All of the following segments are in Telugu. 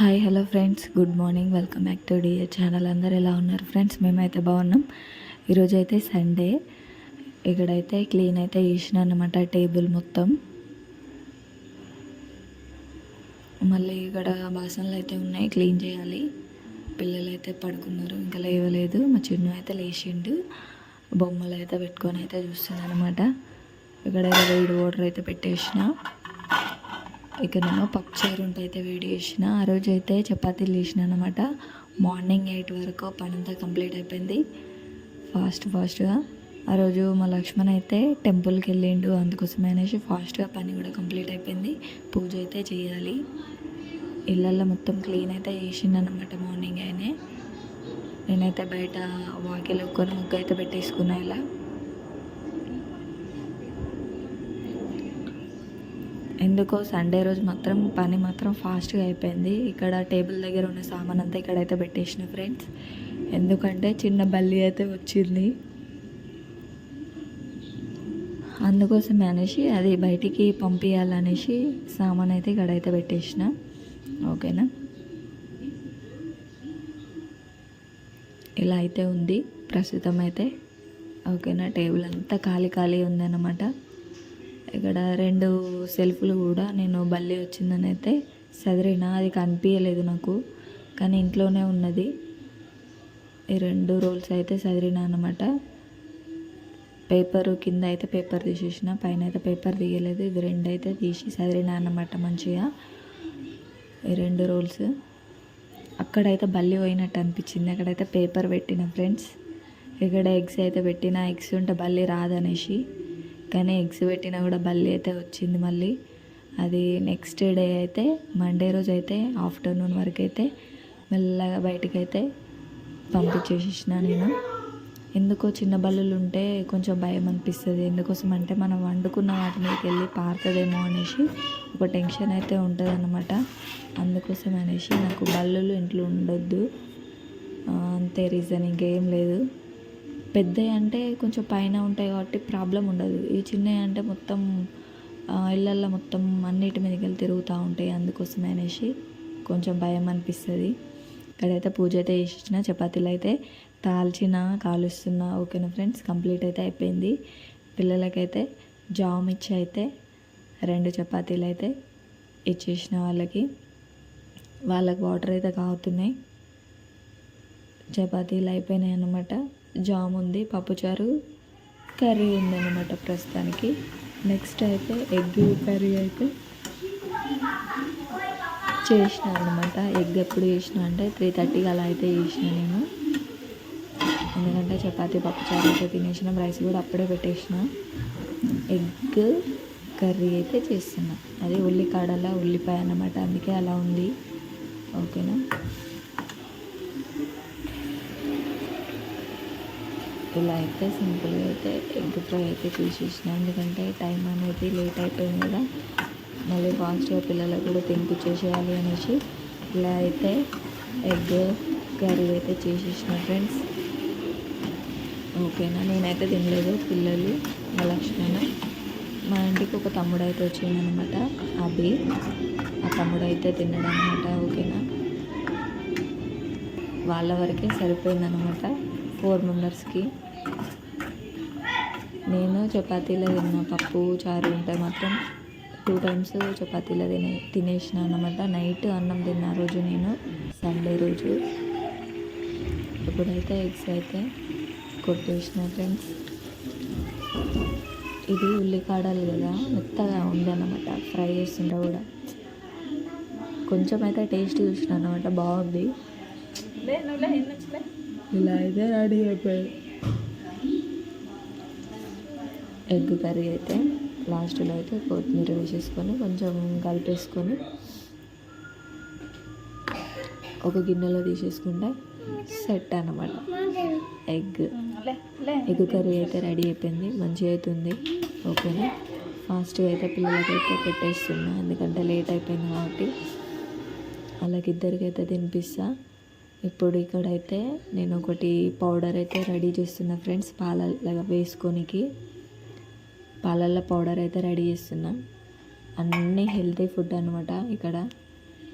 Hi hello friends. Good morning. Welcome back to dear channel. అందరు ఎలా ఉన్నారు ఫ్రెండ్స్? మేమైతే బాగున్నాం. ఈరోజు అయితే సండే. ఇక్కడైతే క్లీన్ అయితే చేసిన అనమాట టేబుల్ మొత్తం. మళ్ళీ ఇక్కడ బాసనలు అయితే ఉన్నాయి క్లీన్ చేయాలి. పిల్లలు అయితే పడుకున్నారు ఇంకా లేవలేదు. మా చిన్న అయితే లేచిండు. బొమ్మలు అయితే పెట్టుకొని అయితే చూస్తుంది అనమాట ఇక్కడ వేడి వాటర్ అయితే పెట్టేసిన. ఇక్కడేమో పప్పు చారు అయితే వేడి చేసిన ఆ రోజు అయితే చపాతీలు చేసిన అనమాట మార్నింగ్ ఎయిట్ వరకు పని అంతా కంప్లీట్ అయిపోయింది. ఫాస్ట్ ఫాస్ట్గా. ఆ రోజు మా లక్ష్మణ్ అయితే టెంపుల్కి వెళ్ళిండు అందుకోసమే అనేసి ఫాస్ట్గా పని కూడా కంప్లీట్ అయిపోయింది. పూజ అయితే చేయాలి. ఇళ్ళల్లో మొత్తం క్లీన్ అయితే చేసిండు అనమాట మార్నింగ్ అయినే. నేనైతే బయట వాకిలు ఒక్కొని ముగ్గు అయితే పెట్టేసుకున్నా ఇలా. ఎందుకో సండే రోజు మాత్రం పని మాత్రం ఫాస్ట్గా అయిపోయింది. ఇక్కడ టేబుల్ దగ్గర ఉన్న సామాన్ అంతా ఇక్కడైతే పెట్టేసిన ఫ్రెండ్స్ ఎందుకంటే చిన్న బల్లి అయితే వచ్చింది. అందుకోసమే అనేసి అది బయటికి పంపించాలనేసి సామాన్ అయితే ఇక్కడైతే పెట్టేసిన. ఓకేనా? ఇలా అయితే ఉంది. ప్రస్తుతం అయితే. ఓకేనా? టేబుల్ అంతా ఖాళీ ఖాళీ ఉందన్నమాట. ఇక్కడ రెండు సెల్ఫ్లు కూడా నేను బల్లి వచ్చిందని అయితే సదిరిన అది కనిపించలేదు నాకు. కానీ ఇంట్లోనే ఉన్నది. ఈ రెండు రోల్స్ అయితే సదిరిన అనమాట పేపర్ కింద అయితే పేపర్ తీసేసిన పైన అయితే పేపర్ తీయలేదు. ఇది రెండు అయితే తీసి సదిరిన అన్నమాట మంచిగా. ఈ రెండు రోల్స్. అక్కడైతే బల్లి పోయినట్టు అనిపించింది. అక్కడైతే పేపర్ పెట్టిన ఫ్రెండ్స్. ఇక్కడ ఎగ్స్ అయితే పెట్టిన ఎగ్స్ ఉంటే బల్లి రాదనేసి. కానీ ఎగ్స్ పెట్టినా కూడా బల్లి అయితే వచ్చింది మళ్ళీ. అది నెక్స్ట్ డే అయితే మండే రోజు అయితే ఆఫ్టర్నూన్ వరకు అయితే మెల్లగా బయటకు అయితే పంపించేసేసిన నేను. ఎందుకో చిన్న బల్లులు ఉంటే కొంచెం భయం అనిపిస్తుంది. ఎందుకోసం అంటే మనం వండుకున్న వాటి మీదకి వెళ్ళి పారుతుందేమో అనేసి ఒక టెన్షన్ అయితే ఉంటుంది అనమాట అందుకోసం అనేసి నాకు బల్లులు ఇంట్లో ఉండొద్దు. అంతే రీజన్ ఇంకేం లేదు. పెద్దవి అంటే కొంచెం పైన ఉంటాయి కాబట్టి ప్రాబ్లం ఉండదు. ఇవి చిన్నవి అంటే మొత్తం ఇళ్ళల్లో మొత్తం అన్నిటి మీదకి వెళ్ళి తిరుగుతూ ఉంటాయి అందుకోసమే అనేసి కొంచెం భయం అనిపిస్తుంది. ఇక్కడైతే పూజ అయితే చేసిన చపాతీలు అయితే తాల్చిన కాలుస్తున్న ఓకేనా ఫ్రెండ్స్? కంప్లీట్ అయితే అయిపోయింది. పిల్లలకైతే జామ్ ఇచ్చి అయితే రెండు చపాతీలు అయితే ఇచ్చేసిన వాళ్ళకి. వాళ్ళకి వాటర్ అయితే కాగుతున్నాయి. చపాతీలు అయిపోయినాయి అన్నమాట. జామ్ ఉంది పప్పుచారు కర్రీ ఉందన్నమాట ప్రస్తుతానికి. నెక్స్ట్ అయితే ఎగ్ కర్రీ అయితే చేసిన అనమాట ఎగ్ ఎప్పుడు చేసిన అంటే త్రీ థర్టీకి అలా అయితే చేసిన నేను. ఎందుకంటే చపాతి పప్పుచారు అయితే తినేసిన రైస్ కూడా అప్పుడే పెట్టేసిన. ఎగ్ కర్రీ అయితే చేస్తున్నా. అది ఉల్లికాడల ఉల్లిపాయ అన్నమాట అందుకే అలా ఉంది. ఓకేనా ఇలా అయితే సింపుల్గా అయితే ఎగ్ ఫ్రై అయితే తీసేసిన ఎందుకంటే టైం అనేది లేట్ అయిపోయింది కదా. మళ్ళీ ఫాస్ట్గా పిల్లలకు కూడా తినిపించేసేయాలి అనేసి ఇలా అయితే ఎగ్ కర్రీ అయితే చేసేసిన ఫ్రెండ్స్. ఓకేనా? నేనైతే తినలేదు. పిల్లలు మా లక్ష్మణ. మా ఇంటికి ఒక తమ్ముడు అయితే వచ్చిందనమాట అభి. ఆ తమ్ముడు అయితే తిన్నాడు అనమాట ఓకేనా? వాళ్ళ వరకే సరిపోయిందనమాట ఫోర్ మెంబర్స్కి. నేను చపాతీలో తిన్న పప్పు చారు ఉంటే మాత్రం టూ టైమ్స్ చపాతీలో తినే తినేసిన అనమాట నైట్ అన్నం తిన్న రోజు నేను సండే రోజు. ఇప్పుడైతే ఎగ్స్ అయితే కొట్టేసిన ఫ్రెండ్స్ ఇది ఉల్లికాడలు కదా మెత్తగా ఉందన్నమాట ఫ్రై చేస్తుంటే కూడా. కొంచెం అయితే టేస్ట్ చూసిన అనమాట బాగుంది. ఇలా అయితే రెడీ అయిపోయింది ఎగ్ కర్రీ అయితే లాస్ట్లో అయితే కొత్తిమీర వేసేసుకొని కొంచెం కలిపేసుకొని ఒక గిన్నెలో తీసేసుకుంటే సెట్ అనమాట ఎగ్. ఎగ్ కర్రీ అయితే రెడీ అయిపోయింది. మంచిగా అవుతుంది ఓకేనా? ఫాస్ట్గా అయితే పిల్లలకి అయితే పెట్టేస్తున్నా. ఎందుకంటే లేట్ అయిపోయింది కాబట్టి. వాళ్ళకి అయితే తినిపిస్తా. ఇప్పుడు ఇక్కడైతే నేను ఒకటి పౌడర్ అయితే రెడీ చేస్తున్నా ఫ్రెండ్స్. పాలల్లో వేసుకోనికి. పాలల్లో పౌడర్ అయితే రెడీ చేస్తున్నా. అన్నీ హెల్తీ ఫుడ్ అనమాట ఇక్కడ.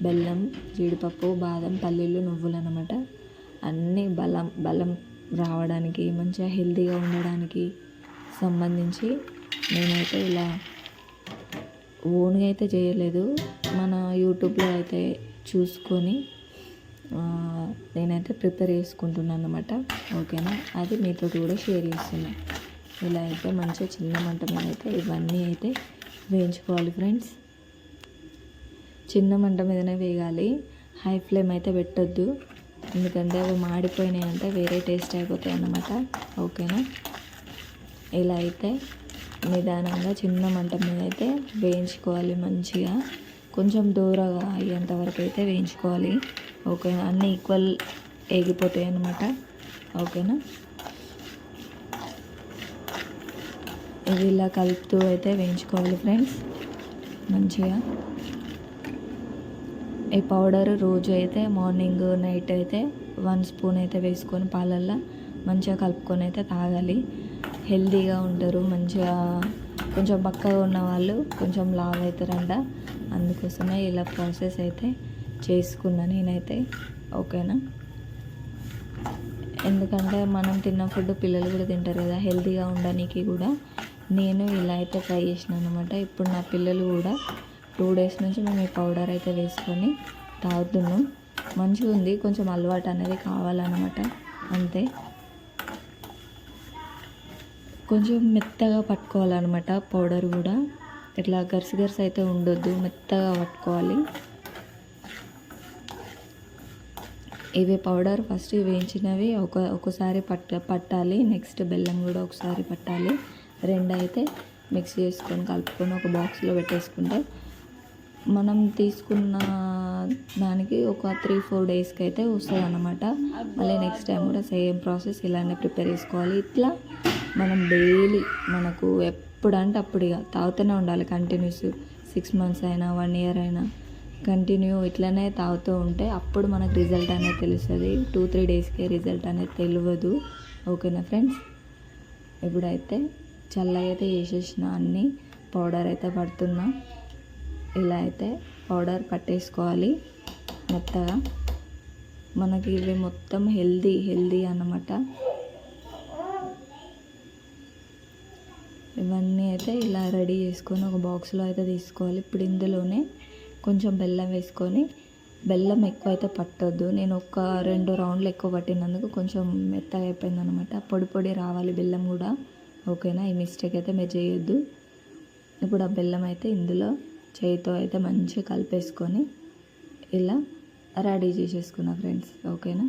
బెల్లం జీడిపప్పు బాదం పల్లీలు నువ్వులు అనమాట అన్నీ బలం బలం రావడానికి మంచిగా హెల్తీగా ఉండడానికి సంబంధించి నేనైతే ఇలా ఓన్గా అయితే చేయలేదు. మన యూట్యూబ్లో అయితే చూసుకొని నేనైతే ప్రిపేర్ చేసుకుంటున్నాను అనమాట ఓకేనా? అది మీతో కూడా షేర్ చేస్తున్నాను ఇలా అయితే మంచిగా చిన్న మంట మీద అయితే ఇవన్నీ అయితే వేయించుకోవాలి ఫ్రెండ్స్. చిన్న మంట మీదనే వేయాలి. హై ఫ్లేమ్ అయితే పెట్టొద్దు. ఎందుకంటే అవి మాడిపోయినాయి అంటే వేరే టేస్ట్ అయిపోతాయి అన్నమాట. ఓకేనా? ఇలా అయితే నిదానంగా చిన్న మంట మీద అయితే వేయించుకోవాలి మంచిగా. కొంచెం దూరగా అయ్యేంత వరకు అయితే వేయించుకోవాలి. ఓకేనా? అన్నీ ఈక్వల్ వేగిపోతాయి అన్నమాట. ఓకేనా? ఇవి ఇలా కలుపుతూ అయితే వేయించుకోవాలి ఫ్రెండ్స్. మంచిగా. ఈ పౌడర్ రోజు అయితే మార్నింగ్ నైట్ అయితే వన్ స్పూన్ అయితే వేసుకొని పాలల్లో మంచిగా కలుపుకొని అయితే తాగాలి. హెల్తీగా ఉంటారు మంచిగా కొంచెం బక్కగా ఉన్న వాళ్ళు కొంచెం లావ్ అవుతారంట. అందుకోసమే ఇలా ప్రాసెస్ అయితే చేసుకున్నా నేనైతే. ఓకేనా? ఎందుకంటే మనం తిన్న ఫుడ్ పిల్లలు కూడా తింటారు కదా హెల్తీగా ఉండడానికి కూడా. నేను ఇలా అయితే ట్రై చేసినాను అనమాట ఇప్పుడు నా పిల్లలు కూడా టూ డేస్ నుంచి మేము ఈ పౌడర్ అయితే వేసుకొని తాగుతున్నాం. మంచిగా ఉంది. కొంచెం అలవాటు అనేది కావాలన్నమాట. అంతే. కొంచెం మెత్తగా పట్టుకోవాలన్నమాట పౌడర్ కూడా. ఇట్లా గరిసి గరిసి అయితే ఉండొద్దు. మెత్తగా పట్టుకోవాలి. ఇవి పౌడర్ ఫస్ట్ వేయించినవి ఒక ఒకసారి పట్ట పట్టాలి. నెక్స్ట్ బెల్లం కూడా ఒకసారి పట్టాలి. రెండు అయితే మిక్స్ చేసుకొని కలుపుకొని ఒక బాక్స్లో పెట్టేసుకుంటే మనం తీసుకున్న దానికి ఒక త్రీ ఫోర్ డేస్కి అయితే వస్తుంది అనమాట మళ్ళీ నెక్స్ట్ టైం కూడా సేమ్ ప్రాసెస్ ఇలానే ప్రిపేర్ చేసుకోవాలి. ఇట్లా మనం డైలీ మనకు ఎప్పుడంటే అప్పుడు ఇక తాగుతూనే ఉండాలి కంటిన్యూస్. సిక్స్ మంత్స్ అయినా వన్ ఇయర్ అయినా కంటిన్యూ ఇట్లనే తాగుతూ ఉంటే అప్పుడు మనకు రిజల్ట్ అనేది తెలుస్తుంది. టూ త్రీ డేస్కే రిజల్ట్ అనేది తెలియదు ఓకేనా ఫ్రెండ్స్? ఇప్పుడైతే చల్లగా అయితే చేసేసిన అన్ని పౌడర్ అయితే పడుతున్నా. ఇలా అయితే పౌడర్ పట్టేసుకోవాలి మెత్తగా. మనకి ఇవి మొత్తం హెల్దీ హెల్దీ అన్నమాట. ఇవన్నీ అయితే ఇలా రెడీ చేసుకొని ఒక బాక్స్లో అయితే తీసుకోవాలి. ఇప్పుడు ఇందులోనే కొంచెం బెల్లం వేసుకొని బెల్లం ఎక్కువ అయితే పట్టొద్దు. నేను ఒక రెండు రౌండ్లు ఎక్కువ పట్టినందుకు కొంచెం మెత్తగా అయిపోయింది అనమాట పొడి పొడి రావాలి బెల్లం కూడా. ఓకేనా? ఈ మిస్టేక్ అయితే మీరు చేయొద్దు. ఇప్పుడు ఆ బెల్లం అయితే ఇందులో చేయితో అయితే మంచిగా కలిపేసుకొని ఇలా రెడీ చేసేసుకున్నా ఫ్రెండ్స్. ఓకేనా?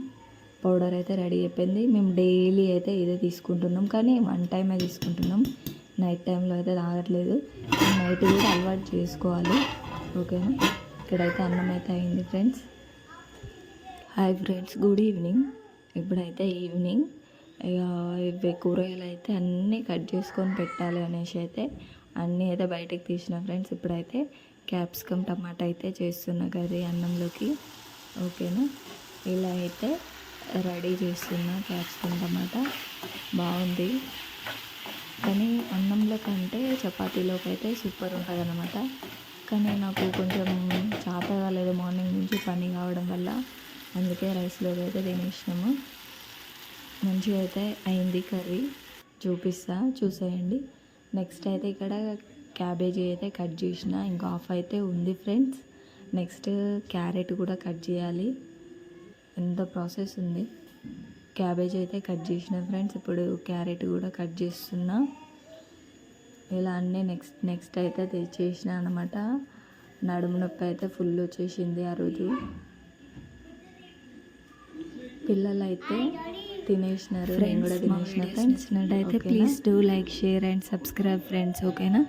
పౌడర్ అయితే రెడీ అయిపోయింది. మేము డైలీ అయితే ఇదే తీసుకుంటున్నాం. కానీ వన్ టైమే తీసుకుంటున్నాం. నైట్ టైంలో అయితే తాగట్లేదు. నైట్ కూడా అలవాటు చేసుకోవాలి. ఓకేనా? ఇక్కడైతే అన్నం అయితే అయింది friends. Hi friends good evening. ఇప్పుడైతే ఈవినింగ్. ఇక ఇవి కూరగాయలు అయితే అన్నీ కట్ చేసుకొని పెట్టాలి అనేసి అయితే అన్నీ అయితే బయటకు తీసిన ఫ్రెండ్స్. ఇప్పుడైతే క్యాప్సికమ్ టమాటా అయితే చేస్తున్న కర్రీ అన్నంలోకి. ఓకేనా? ఇలా అయితే రెడీ చేస్తున్నా క్యాప్సికమ్ టమాటా. బాగుంది. కానీ అన్నంలో కంటే చపాతీలోకి అయితే సూపర్ ఉంటుంది అనమాట కానీ నాకు కొంచెం చేత కాలేదు మార్నింగ్ నుంచి పని కావడం వల్ల. అందుకే రైస్లోకి అయితే తినేసినాము. మంచిగా అయితే అయింది కర్రీ. చూపిస్తా చూసేయండి. నెక్స్ట్ అయితే ఇక్కడ క్యాబేజీ అయితే కట్ చేసిన ఇంకా ఆఫ్ అయితే ఉంది ఫ్రెండ్స్. నెక్స్ట్ క్యారెట్ కూడా కట్ చేయాలి. ఎంత ప్రాసెస్ ఉంది? క్యాబేజ్ అయితే కట్ చేసిన ఫ్రెండ్స్ ఇప్పుడు క్యారెట్ కూడా కట్ చేస్తున్నా. ఇలా అన్నీ నెక్స్ట్ నెక్స్ట్ అయితే తెచ్చేసిన అనమాట నడుము నొప్పి అయితే ఫుల్ వచ్చేసింది ఆ రోజు. పిల్లలైతే తినేసినారు. నేను కూడా తినేసిన ఫ్రెండ్స్ నచ్చినట్టయితే please do like share and subscribe friends ఓకేనా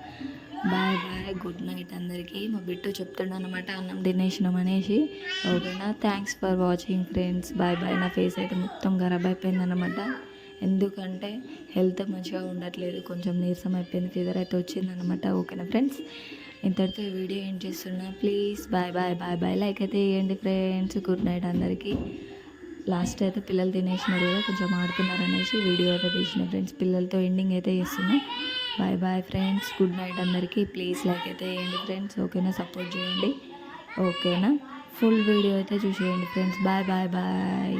బాయ్ బాయ్ గుడ్ నైట్ అందరికీ. మా బిట్టు చెప్తుండ అనమాట అన్నం తినేసినాం అనేసి. ఓకేనా thanks for watching friends bye bye నా ఫేస్ అయితే మొత్తం ఖరాబ్ అయిపోయింది అనమాట ఎందుకంటే హెల్త్ మంచిగా ఉండట్లేదు. కొంచెం నీరసం అయిపోయింది. ఫీవర్ అయితే వచ్చిందనమాట ఓకేనా ఫ్రెండ్స్ ఇంతటితో ఈ వీడియో ఏం చేస్తున్నా. Please bye bye bye bye like అయితే వేయండి ఫ్రెండ్స్ గుడ్ నైట్ అందరికీ. లాస్ట్ అయితే పిల్లలు తినేసినారు కదా కొంచెం ఆడుతున్నారు అనేసి వీడియో అయితే తీసిన ఫ్రెండ్స్. పిల్లలతో ఎండింగ్ అయితే చేస్తున్నా. Bye bye friends good night అందరికీ. ప్లీజ్ లైక్ అయితే వేయండి ఫ్రెండ్స్ ఓకేనా? సపోర్ట్ చేయండి. ఓకేనా? ఫుల్ వీడియో అయితే చూసేయండి ఫ్రెండ్స్ బాయ్ బాయ్ బాయ్